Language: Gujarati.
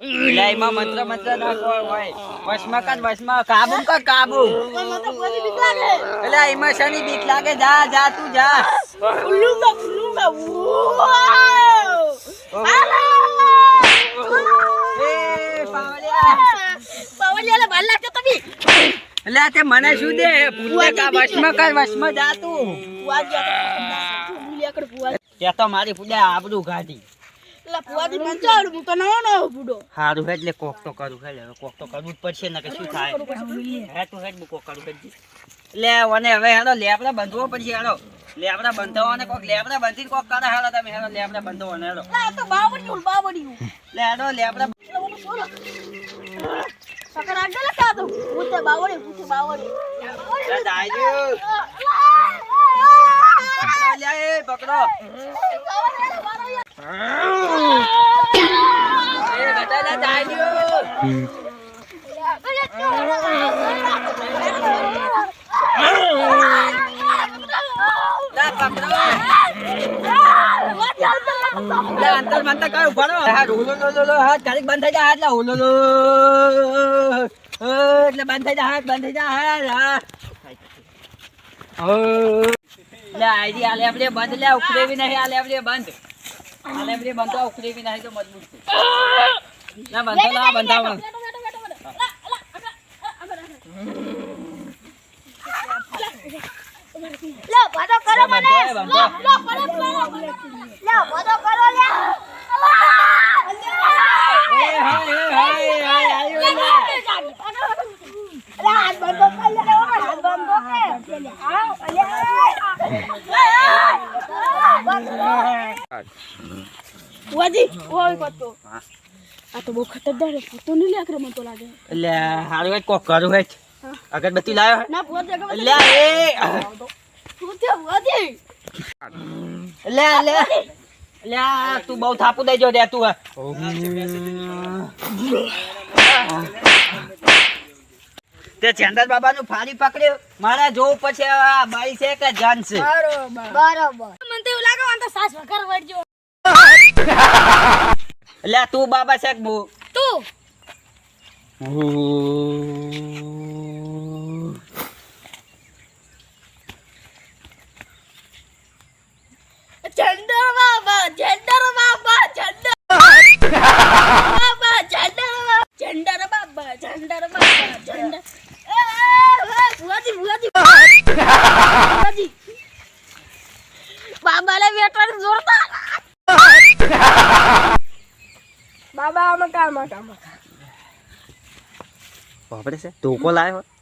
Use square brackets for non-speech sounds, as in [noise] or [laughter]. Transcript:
એટલે મંત્ર મંત્ર ના હોય. વશમાં કર વશમાં કાબુ કર કાબુ. મને એટલે એમાં શની બીક લાગે. જા જા તું જા. એટલે તે શું દે? ભૂલે કા વશમાં કર વશમાં જા તું. મારી પૂજા આબરું કાઢી એટલે પુવાજી પંચાવડ હું તો નવો નવો બુડો હારું હેડ લે કોક તો કરું હેડ હવે કોક તો કરવું જ પડશે ને કે શું થાય? હે તું હેડ કોક કરું હેડ લે ઓને હવે હેડો લેબડા બંધવો પડશે હેડો. લેબડા અને કોક લેબડા બંધી કોક કરે હેડો તમે હેડો લેબડા બંધવો હેડો. લે તો બાવડિયું બાવડિયું લે હેડો એટલે સકર આગળ કા દો હું તે બાવડી ભૂતે બાવડી લે દાઈજો લે એ પકડો એ બેટા લે દાઈજો લે પકડો લે અંતર મંતર બંધ થઈ જાય એટલે ઓલો લો એટલે બંધ. થઈ જાય બંધ થઈ જાય હા લે આઈડી આલે આપણે બંધ. લે ઉખડેવી નહીં આલે આપણે બંધ આલે આપણે બંધ ઉખડેવી નહીં, તો મજબૂત છે. ના બંધો ના બંધાવ લો ભાડો કરો મને બંધો, બંધો. લો ભાડો કરો લો ભાડો કરો લે. એ હાય હાય હાય આયો લે. હાથ બંધો આ તો બહુ ખતરનાક છે. તો નહીં લાગે મને તો લાગે. એટલે હારું હેઠ કોક કરું હેઠ અગરબત્તી લાયો હે? ના પોર કે લે એ! તું તે વાદી લે લે લે તું બહુ થાપુ દેજો દે તું તે ચંદન બાબા નું ફાડી પકડ્યું. મારે જોવું પછી આ બાઈ છે કે જાન છે? બરોબર. બરોબર. મને તો એવું લાગે મને તો સાસ વગર વળજો. [laughs] લે તું બાબા છે બુ તું. ચંદર બાબા ચંદર બાબા ચંદર બાબા, ચંદર ચંદર બાબા ચંદર બાબા, ચંદર. ભુવાજી જોરદાર બાબા આમાં કામ કામ. બાપરે છે ધોકો લાયો. લે